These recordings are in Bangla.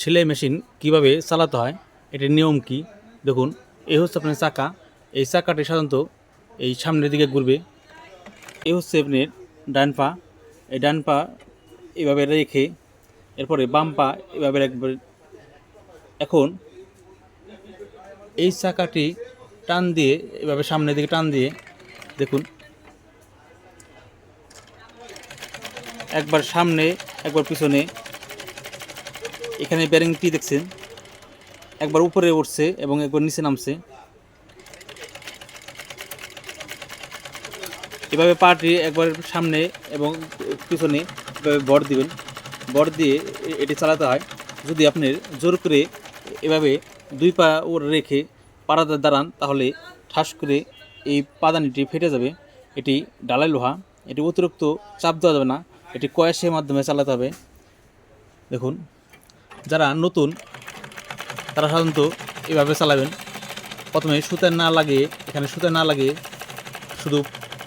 সেলাই মেশিন কীভাবে চালাতে হয়, এটির নিয়ম কি? দেখুন এই হচ্ছে আপনার চাকা। এই চাকাটি সাধারণত এই সামনের দিকে ঘুরবে। এই হচ্ছে আপনার ডান পা। এই ডান পা এভাবে রেখে এরপরে বাম পা এভাবে রাখবে। এখন এই চাকাটি টান দিয়ে, এভাবে সামনের দিকে টান দিয়ে, দেখুন। একবার সামনে, একবার পিছনে এখানে ব্যারিংটি দেখছেন। একবার উপরে উঠছে এবং একবার নিচে নামছে। এভাবে পাটি একবার সামনে এবং পিছনে এভাবে বর দিবেন। বর দিয়ে এটি চালাতে হয়। যদি আপনি জোর করে এভাবে দুই পা ওর রেখে পাড়াতে দাঁড়ান, তাহলে ঠাস করে এই পাদানিটি ফেটে যাবে। এটি ডালাই লোহা। এটি অতিরিক্ত চাপ দেওয়া যাবে না। এটি কয়াসের মাধ্যমে চালাতে হবে। দেখুন। যারা নতুন, তারা সাধারণত এভাবে চালাবেন। প্রথমে সুতা না লাগিয়ে, এখানে সুতা না লাগিয়ে শুধু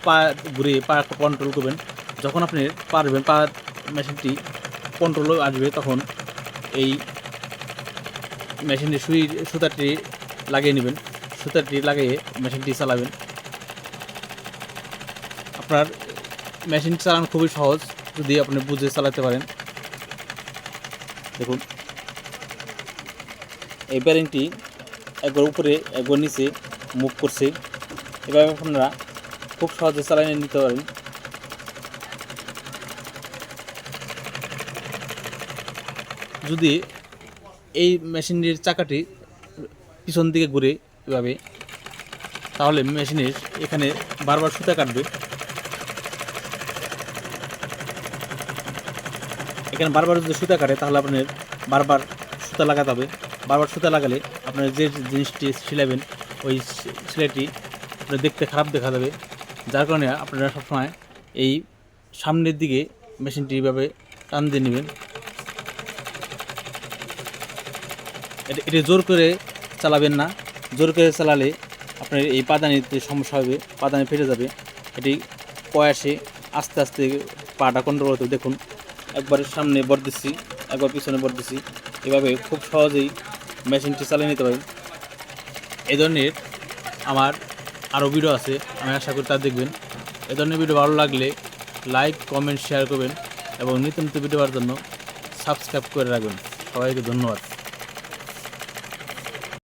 পা ঘুরিয়ে পা কন্ট্রোল করবেন। যখন আপনি পারবেন, পা মেশিনটি কন্ট্রোল আসবে, তখন এই মেশিনটি সুই, সুতাটি লাগিয়ে নেবেন। সুতাটি লাগিয়ে মেশিনটি চালাবেন। আপনার মেশিন চালানো খুবই সহজ, যদি আপনি বুঝে চালাতে পারেন। দেখুন। এই ব্যারিংটি একবার উপরে, একবার নিচে মুভ করছে। এভাবে আপনারা খুব সহজে চালিয়ে নিতে পারেন। যদি এই মেশিনটির চাকাটি পিছন দিকে ঘুরে এভাবে, তাহলে মেশিনের এখানে বারবার সুতা কাটবে। এখানে বারবার যদি সুতা কাটে, তাহলে আপনার বারবার সুতা লাগাতে হবে। বারবার সুতা লাগালে আপনার যে জিনিসটি সিলাবেন, ওই সেলাইটি আপনার দেখতে খারাপ দেখা যাবে। যার কারণে আপনারা সবসময় এই সামনের দিকে মেশিনটি এভাবে টান দিয়ে নেবেন। এটি এটি জোর করে চালাবেন না। জোর করে চালালে আপনার এই পাদানিতে সমস্যা হবে, পাদানি ফেটে যাবে। এটি কয়াসে আস্তে আস্তে পাটা কন্ট্রোল করতে দেখুন একবার সামনে বর দিচ্ছি, একবার পিছনে বর দিচ্ছি। এভাবে খুব সহজেই মেশিনটি চালিয়ে নিতে পারি। এ ধরনের আমার আরও ভিডিও আছে, আমি আশা করি তা দেখবেন। এ ধরনের ভিডিও ভালো লাগলে লাইক কমেন্ট শেয়ার করবেন এবং নিত্য নিত্য ভিডিও পাওয়ার জন্য সাবস্ক্রাইব করে রাখবেন। সবাইকে ধন্যবাদ।